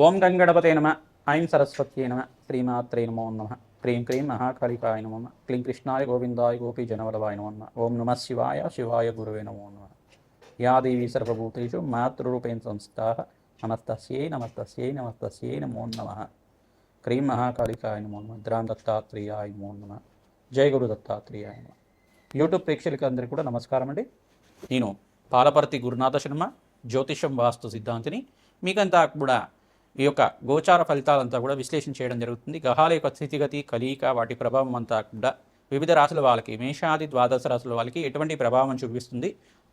ఓం గంగణపతే నమ. ఐం సరస్వత్యై నమ. శ్రీమాత్రే నమో నమ. క్రీం క్రీం మహాకాళికాయ నమ క్లీం కృష్ణాయ గోవిందాయ గోపీ జనవలవాయ నమో నమ. ఓం నమ శివాయ. శివాయ గురువే నమో నమ. యా దేవీ సర్వభూతేషు మాతృరూపేణ సంస్థా. నమస్తస్యై నమస్తస్యై నమస్తస్యై నమో నమ. క్రీం మహాకాళికాయ నమో నమ. ద్రాం దత్తాత్రేయాయ నమో నమ. జయ గురు దత్తాత్రేయాయ నమ. యూట్యూబ్ ప్రేక్షకులకి అందరికీ కూడా నమస్కారం అండి. నేను పాలపర్తి గురునాథ శర్మ జ్యోతిషం వాస్తు సిద్ధాంతిని. మీకంతా కూడా ఈ యొక్క గోచార ఫలితాలంతా కూడా విశ్లేషణ చేయడం జరుగుతుంది. గ్రహాల యొక్క స్థితిగతి కలియిక వాటి ప్రభావం అంతా కూడా వివిధ రాశుల వాళ్ళకి మేషాది ద్వాదశ రాశుల వాళ్ళకి ఎటువంటి ప్రభావం చూపిస్తుంది?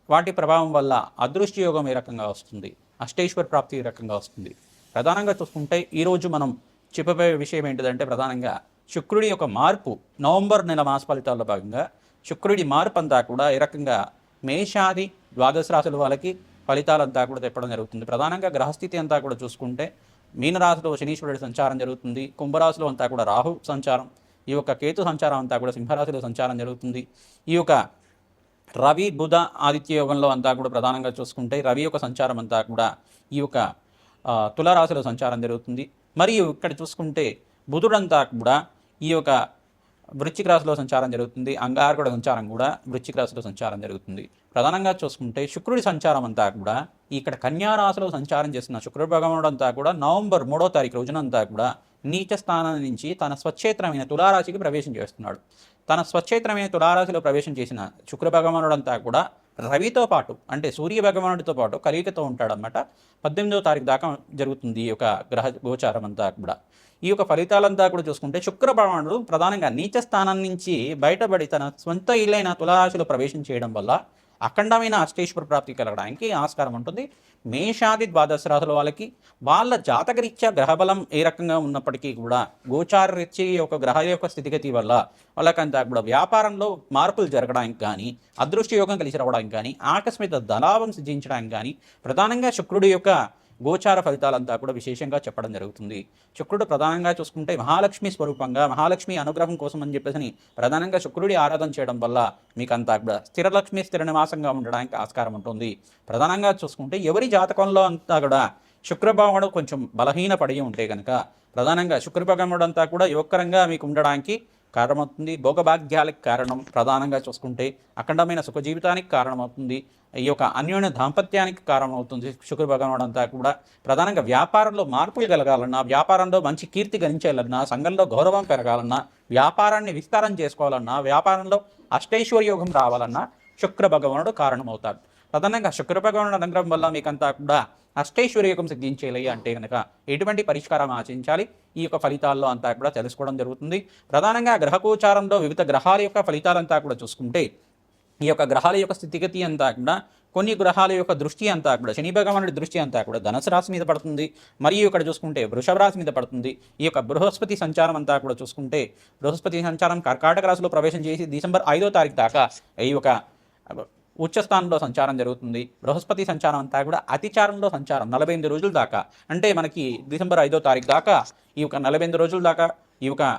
వాటి ప్రభావం వల్ల అదృష్టి యోగం ఏ రకంగా వస్తుంది? అష్టేశ్వర ప్రాప్తి ఏ రకంగా వస్తుంది? ప్రధానంగా చూసుకుంటే ఈరోజు మనం చెప్పబోయే విషయం ఏంటిదంటే ప్రధానంగా శుక్రుడి యొక్క మార్పు నవంబర్ నెల మాస ఫలితాల్లో భాగంగా శుక్రుడి మార్పు అంతా కూడా ఏ రకంగా మేషాది ద్వాదశ రాశుల వాళ్ళకి ఫలితాలంతా కూడా తెప్పడం జరుగుతుంది. ప్రధానంగా గ్రహస్థితి అంతా కూడా చూసుకుంటే మీనరాశిలో శనీశ్వరుడి సంచారం జరుగుతుంది. కుంభరాశిలో అంతా కూడా రాహు సంచారం. ఈ యొక్క కేతు సంచారం అంతా కూడా సింహరాశిలో సంచారం జరుగుతుంది. ఈ యొక్క రవి బుధ ఆదిత్య యోగంలో అంతా కూడా ప్రధానంగా చూసుకుంటే రవి యొక్క సంచారం అంతా కూడా ఈ యొక్క ఆ, తులారాశిలో సంచారం జరుగుతుంది. మరియు ఇక్కడ చూసుకుంటే బుధుడంతా కూడా ఈ యొక్క వృశ్చిక రాశిలో సంచారం జరుగుతుంది. అంగారకుడ సంచారం కూడా వృశ్చిక రాశిలో సంచారం జరుగుతుంది. ప్రధానంగా చూసుకుంటే శుక్రుడి సంచారం అంతా కూడా ఇక్కడ కన్యా రాశిలో సంచారం చేస్తున్న శుక్ర భగవానుడు అంతా కూడా నవంబర్ మూడో తారీఖు రోజునంతా కూడా నీచ స్థానం నుంచి తన స్వచ్ఛేత్రమైన తులారాశికి ప్రవేశం చేస్తున్నాడు. తన స్వచ్ఛేత్రమైన తులారాశిలో ప్రవేశం చేసిన శుక్ర భగవానుడంతా కూడా రవితో పాటు అంటే సూర్య భగవానుడితో పాటు కలిగికతో ఉంటాడనమాట పద్దెనిమిదవ తారీఖు దాకా జరుగుతుంది ఈ యొక్క గ్రహ గోచారం అంతా కూడా. ఈ యొక్క ఫలితాలంతా కూడా చూసుకుంటే శుక్ర భగవానుడు ప్రధానంగా నీచ స్థానం నుంచి బయటపడి తన సొంత ఇల్లైన తులారాశిలో ప్రవేశం చేయడం వల్ల అఖండమైన అష్టేశ్వర ప్రాప్తి కలగడానికి ఆస్కారం ఉంటుంది. మేషాది ద్వాదశ రాశుల వాళ్ళకి వాళ్ళ జాతకరీత్యా గ్రహబలం ఏ రకంగా ఉన్నప్పటికీ కూడా గోచార రీత్యా యొక్క గ్రహ యొక్క స్థితిగతి వల్ల వాళ్ళకంతా కూడా వ్యాపారంలో మార్పులు జరగడానికి కానీ అదృష్ట యోగం కలిసి రావడానికి కానీ ఆకస్మిక ధనాభం సిద్ధించడానికి కానీ ప్రధానంగా శుక్రుడి యొక్క గోచార ఫలితాలంతా కూడా విశేషంగా చెప్పడం జరుగుతుంది. శుక్రుడు ప్రధానంగా చూసుకుంటే మహాలక్ష్మి స్వరూపంగా మహాలక్ష్మి అనుగ్రహం కోసం అని చెప్పేసి ప్రధానంగా శుక్రుడి ఆరాధన చేయడం వల్ల మీకు అంతా కూడా స్థిరలక్ష్మి స్థిర నివాసంగా ఉండడానికి ఆస్కారం ఉంటుంది. ప్రధానంగా చూసుకుంటే ఎవరి జాతకంలో అంతా కూడా శుక్రభావముడు కొంచెం బలహీనపడి ఉంటే కనుక ప్రధానంగా శుక్రభగముడంతా కూడా యువకరంగా మీకు ఉండడానికి కారణమవుతుంది. భోగభాగ్యాలకు కారణం ప్రధానంగా చూసుకుంటే అఖండమైన సుఖ జీవితానికి కారణమవుతుంది. ఈ యొక్క అన్యోన్య దాంపత్యానికి కారణమవుతుంది. శుక్ర భగవానుడు అంతా కూడా ప్రధానంగా వ్యాపారంలో మార్పులు కలగాలన్నా వ్యాపారంలో మంచి కీర్తి గణించాలన్నా సంఘంలో గౌరవం పెరగాలన్నా వ్యాపారాన్ని విస్తారం చేసుకోవాలన్నా వ్యాపారంలో అష్టైశ్వర్యోగం రావాలన్నా శుక్ర భగవానుడు కారణమవుతాడు. ప్రధానంగా శుక్ర భగవానుడు అనుగ్రహం వల్ల మీకంతా కూడా అష్టైశ్వర్యకం సిద్ధించేలే అంటే కనుక ఎటువంటి పరిష్కారం ఆచరించాలి ఈ యొక్క ఫలితాల్లో అంతా కూడా తెలుసుకోవడం జరుగుతుంది. ప్రధానంగా గ్రహకోచారంలో వివిధ గ్రహాల యొక్క ఫలితాలంతా కూడా చూసుకుంటే ఈ యొక్క గ్రహాల యొక్క స్థితిగతి అంతా కూడా కొన్ని గ్రహాల యొక్క దృష్టి అంతా కూడా శని భగవానుడి దృష్టి అంతా కూడా ధనసు రాశి మీద పడుతుంది. మరియు ఇక్కడ చూసుకుంటే వృషభ రాశి మీద పడుతుంది. ఈ యొక్క బృహస్పతి సంచారం అంతా కూడా చూసుకుంటే బృహస్పతి సంచారం కర్కాటక రాశిలో ప్రవేశం చేసి డిసెంబర్ ఐదో తారీఖు దాకా ఈ యొక్క ఉచ్చస్థానంలో సంచారం జరుగుతుంది. బృహస్పతి సంచారం అంతా కూడా అతిచారంలో సంచారం నలభై ఎనిమిది రోజుల దాకా. అంటే మనకి డిసెంబర్ ఐదో తారీఖు దాకా ఈ యొక్క నలభై ఎనిమిది రోజుల దాకా ఈ యొక్క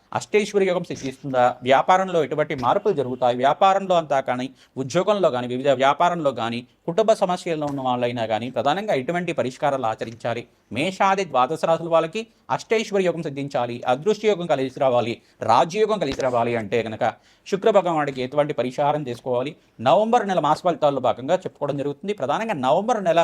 అష్టైశ్వర్య యోగం సిద్ధిస్తుందా? వ్యాపారంలో ఎటువంటి మార్పులు జరుగుతాయి? వ్యాపారంలో అంతా కానీ ఉద్యోగంలో కానీ వివిధ వ్యాపారంలో కానీ కుటుంబ సమస్యల్లో ఉన్న వాళ్ళైనా కానీ ప్రధానంగా ఎటువంటి పరిష్కారాలు ఆచరించాలి? మేషాది ద్వాదశ రాసుల వాళ్ళకి అష్టైశ్వర్య యోగం సిద్ధించాలి అదృష్ట యోగం కలిసి రావాలి రాజ్యయోగం కలిసి రావాలి అంటే కనుక శుక్ర భగవానుడికి ఎటువంటి పరిహారం చేసుకోవాలి నవంబర్ నెల మాస ఫలితాల్లో భాగంగా చెప్పుకోవడం జరుగుతుంది. ప్రధానంగా నవంబర్ నెల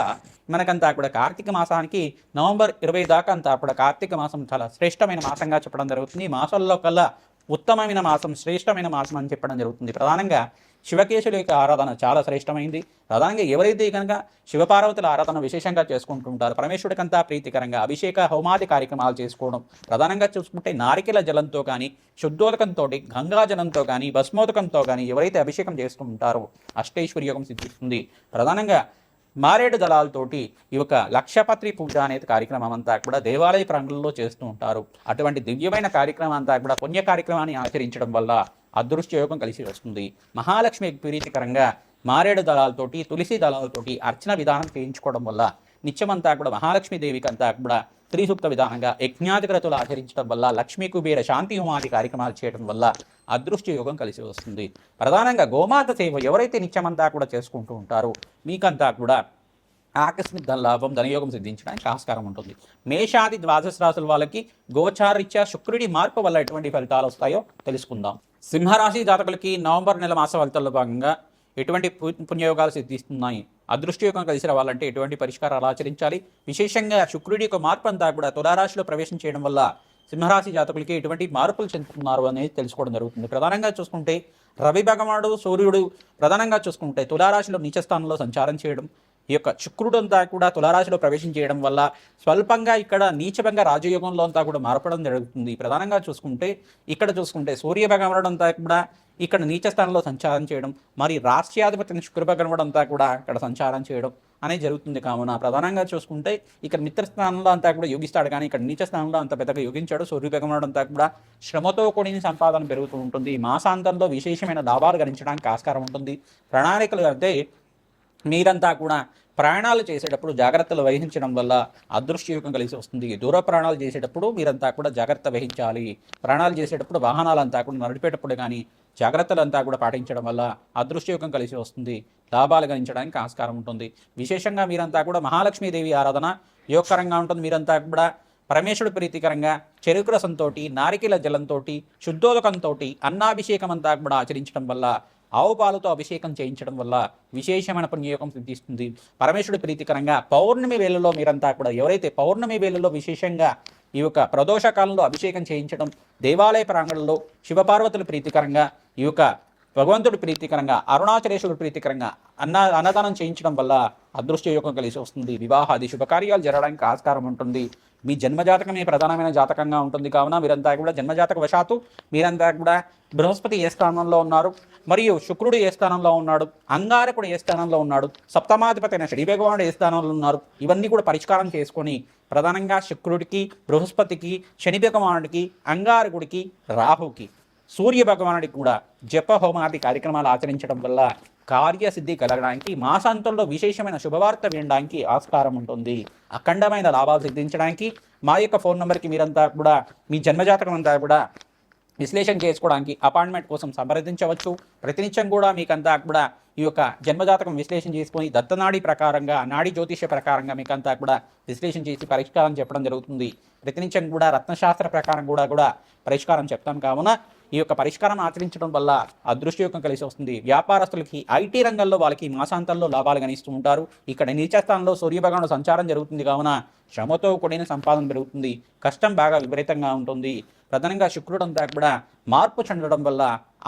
మనకంతా కూడా కార్తీక మాసానికి నవంబర్ ఇరవై దాకా అంతా కూడా కార్తీక మాసం చాలా శ్రేష్టమైన మాసంగా చెప్పడం జరుగుతుంది. ఈ మాసంలో కల్లా ఉత్తమమైన మాసం శ్రేష్టమైన మాసం అని చెప్పడం జరుగుతుంది. ప్రధానంగా శివకేశుల యొక్క ఆరాధన చాలా శ్రేష్టమైంది. ప్రధానంగా ఎవరైతే కనుక శివపార్వతుల ఆరాధన విశేషంగా చేసుకుంటుంటారు పరమేశ్వరుడికంతా ప్రీతికరంగా అభిషేక హోమాది కార్యక్రమాలు చేసుకోవడం ప్రధానంగా చూసుకుంటే నారికెల జలంతో కానీ శుద్ధోదకంతో గంగా జలంతో కానీ భస్మోదకంతో కానీ ఎవరైతే అభిషేకం చేసుకుంటారో అష్టైశ్వర్యోగం సిద్ధిస్తుంది. ప్రధానంగా మారేడు దళాలతోటి ఈ యొక్క లక్షపత్రి పూజ అనేది కార్యక్రమం అంతా కూడా దేవాలయ ప్రాంగణంలో చేస్తూ ఉంటారు. అటువంటి దివ్యమైన కార్యక్రమం అంతా కూడా పుణ్య కార్యక్రమాన్ని ఆచరించడం వల్ల అదృష్ట యోగం కలిసి వస్తుంది. మహాలక్ష్మి ప్రీతికరంగా మారేడు దళాలతోటి తులసి దళాలతోటి అర్చన విధానం చేయించుకోవడం వల్ల నిత్యమంతా కూడా మహాలక్ష్మీదేవికి అంతా కూడా త్రిసూక్త విధానంగా యజ్ఞాధిక్రతులు ఆచరించడం వల్ల లక్ష్మీ కుబేర శాంతి హోమాది కార్యక్రమాలు చేయడం వల్ల అదృష్ట యోగం కలిసి వస్తుంది. ప్రధానంగా గోమాత సేవ ఎవరైతే నిత్యమంతా కూడా చేసుకుంటూ ఉంటారో మీకంతా కూడా ఆకస్మిక ధన లాభం ధనయోగం సిద్ధించడానికి ఆస్కారం ఉంటుంది. మేషాది ద్వాదశ రాశుల వాళ్ళకి గోచారీత్యా శుక్రుడి మార్పు వల్ల ఎటువంటి ఫలితాలు వస్తాయో తెలుసుకుందాం. సింహరాశి జాతకులకి నవంబర్ నెల మాస ఫలితాల్లో భాగంగా ఎటువంటి పుణ్యయోగాలు సిద్ధిస్తున్నాయి? అదృష్టయోగం కలిసి రావాలంటే ఎటువంటి పరిష్కారాలు ఆచరించాలి? విశేషంగా శుక్రుడి యొక్క మార్పు అంతా కూడా తులారాశిలో ప్రవేశం చేయడం వల్ల సింహరాశి జాతకులకి ఎటువంటి మార్పులు చెందుతున్నారు అనేది తెలుసుకోవడం జరుగుతుంది. ప్రధానంగా చూసుకుంటే రవి భగవానుడు సూర్యుడు ప్రధానంగా చూసుకుంటే తులారాశిలో నీచస్థానంలో సంచారం చేయడం ఈ యొక్క శుక్రుడు అంతా కూడా తులారాశిలో ప్రవేశం చేయడం వల్ల స్వల్పంగా ఇక్కడ నీచభంగా రాజయోగంలో అంతా కూడా మారపడం జరుగుతుంది. ప్రధానంగా చూసుకుంటే ఇక్కడ చూసుకుంటే సూర్య భగవానుడు అంతా కూడా ఇక్కడ నీచ స్థానంలో సంచారం చేయడం మరి రాష్ట్రాధిపతిని శుక్రభ భగవానుడు కూడా ఇక్కడ సంచారం చేయడం అనేది జరుగుతుంది కావున. ప్రధానంగా చూసుకుంటే ఇక్కడ మిత్ర స్థానంలో అంతా కూడా యోగిస్తాడు కానీ ఇక్కడ నీచ స్థానంలో అంత పెద్దగా యోగించాడు. సూర్య అంతా కూడా శ్రమతో కూడిన సంపాదన పెరుగుతూ ఉంటుంది. మాసాంతంలో విశేషమైన లాభాలు గణించడానికి ఆస్కారం ఉంటుంది. ప్రణాళికలు అంటే మీరంతా కూడా ప్రయాణాలు చేసేటప్పుడు జాగ్రత్తలు వహించడం వల్ల అదృష్టయోగం కలిసి వస్తుంది. దూర ప్రయాణాలు చేసేటప్పుడు మీరంతా కూడా జాగ్రత్త వహించాలి. ప్రయాణాలు చేసేటప్పుడు వాహనాలంతా కూడా నడిపేటప్పుడు కానీ జాగ్రత్తలంతా కూడా పాటించడం వల్ల అదృష్టయోగం కలిసి వస్తుంది. లాభాలు గణించడానికి ఆస్కారం ఉంటుంది. విశేషంగా మీరంతా కూడా మహాలక్ష్మీదేవి ఆరాధన యోగకరంగా ఉంటుంది. మీరంతా కూడా పరమేశ్వరుడు ప్రీతికరంగా చెరుకు రసంతో నారికెల జలంతో శుద్ధోదకంతో అన్నాభిషేకం అంతా కూడా ఆచరించడం వల్ల ఆవు పాలతో అభిషేకం చేయించడం వల్ల విశేషమైన పుణ్యయోగం సిద్ధిస్తుంది. పరమేశ్వరుడు ప్రీతికరంగా పౌర్ణమి వేళలో మీరంతా కూడా ఎవరైతే పౌర్ణమి వేళలో విశేషంగా ఈ యొక్క ప్రదోష కాలంలో అభిషేకం చేయించడం దేవాలయ ప్రాంగణంలో శివపార్వతుల ప్రీతికరంగా ఈ యొక్క భగవంతుడి ప్రీతికరంగా అరుణాచలేశ్వరుడు ప్రీతికరంగా అన్న అన్నదానం చేయించడం వల్ల అదృష్ట యోగం కలిసి వస్తుంది. వివాహాది శుభకార్యాలు జరగడానికి ఆస్కారం ఉంటుంది. మీ జన్మజాతకమే ప్రధానమైన జాతకంగా ఉంటుంది? కావున మీరంతా కూడా జన్మజాతక వశాత్తు మీరంతా కూడా బృహస్పతి ఏ స్థానంలో ఉన్నారు? మరియు శుక్రుడు ఏ స్థానంలో ఉన్నాడు? అంగారకుడు ఏ స్థానంలో ఉన్నాడు? సప్తమాధిపతి అయిన శ్రీ భగవానుడు ఏ స్థానంలో ఉన్నారు? ఇవన్నీ కూడా పరిష్కారం చేసుకొని ప్రధానంగా శుక్రుడికి బృహస్పతికి శని భగవానుడికి అంగారకుడికి రాహుకి సూర్య భగవానుడికి కూడా జప హోమాది కార్యక్రమాలు ఆచరించడం వల్ల కార్యసిద్ధి కలగడానికి మాసాంతంలో విశేషమైన శుభవార్త వినడానికి ఆస్కారం ఉంటుంది. అఖండమైన లాభాలు సిద్ధించడానికి మా యొక్క ఫోన్ నెంబర్కి మీరంతా కూడా మీ జన్మజాతకం అంతా కూడా విశ్లేషణ చేసుకోవడానికి అపాయింట్మెంట్ కోసం సంప్రదించవచ్చు. ప్రతినిత్యం కూడా మీకంతా కూడా ఈ యొక్క జన్మజాతకం విశ్లేషణ చేసుకొని దత్తనాడి ప్రకారంగా నాడి జ్యోతిష ప్రకారంగా మీకంతా కూడా విశ్లేషణ చేసి పరిష్కారం చెప్పడం జరుగుతుంది. ప్రతినిత్యం కూడా రత్నశాస్త్ర ప్రకారం కూడా కూడా పరిష్కారం చెప్తాం. కావున ఈ యొక్క పరిష్కారం ఆచరించడం వల్ల అదృష్టయోగం కలిసి వస్తుంది. వ్యాపారస్తులకి ఐటీ రంగంలో వాళ్ళకి మాసాంతంలో లాభాలు గణిస్తూ ఉంటారు. ఇక్కడ నీచస్థానంలో సూర్యభగవాను సంచారం జరుగుతుంది. కావున శ్రమతో కూడిన సంపాదన పెరుగుతుంది. కష్టం బాగా విపరీతంగా ఉంటుంది. ప్రధానంగా శుక్రుడు అంతా కూడా మార్పు చెందడం వల్ల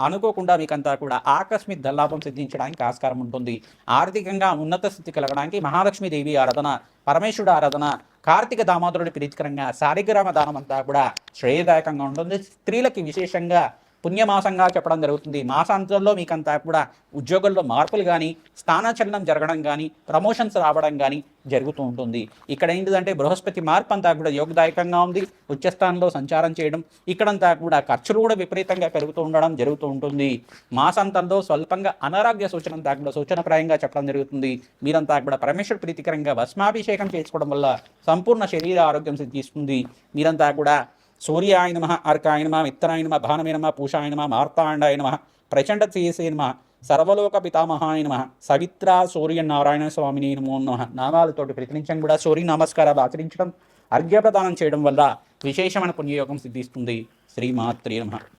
అనుకోకుండా మీకంతా కూడా ఆకస్మిక దల్లాభం సిద్ధించడానికి ఆస్కారం ఉంటుంది. ఆర్థికంగా ఉన్నత స్థితి కలగడానికి మహాలక్ష్మీదేవి ఆరాధన పరమేశ్వరుడు ఆరాధన కార్తీక దామోదరుడి ప్రీతికరంగా శాలిగ్రామ దానం అంతా కూడా శ్రేయదాయకంగా ఉంటుంది స్త్రీలకి విశేషంగా పుణ్యమాసంగా చెప్పడం జరుగుతుంది. మాసాంతంలో మీకంతా కూడా ఉద్యోగంలో మార్పులు కానీ స్థానచలనం జరగడం కానీ ప్రమోషన్స్ రావడం కానీ జరుగుతూ ఉంటుంది. ఇక్కడ ఏంటిదంటే బృహస్పతి మార్పు అంతా కూడా యోగదాయకంగా ఉంది. ఉచ్చస్థానంలో సంచారం చేయడం ఇక్కడంతా కూడా ఖర్చులు కూడా విపరీతంగా పెరుగుతూ ఉండడం జరుగుతూ ఉంటుంది. మాసాంతంలో స్వల్పంగా అనారోగ్య సూచన అంతా కూడా సూచనప్రాయంగా చెప్పడం జరుగుతుంది. మీరంతా కూడా పరమేశ్వర ప్రీతికరంగా భస్మాభిషేకం చేసుకోవడం వల్ల సంపూర్ణ శరీర ఆరోగ్యం సిద్ధిస్తుంది. మీరంతా కూడా సూర్యాయ నమ అర్కాయ నమ మిత్రాయ నమ భానమే నమ పూషాయ నమ మార్తాండాయ నమ ప్రచండ చేసే నమ సర్వలోక పితామహాయ నమ సవిత్ర సూర్య నారాయణ స్వామిని నమో నమ. నామాలతోటి ప్రతినిత్యం కూడా సూర్య నమస్కారాలు ఆచరించడం అర్ఘ్యప్రదానం చేయడం వల్ల విశేషమైన పుణ్యయోగం సిద్ధిస్తుంది. శ్రీమాత్రి నమ.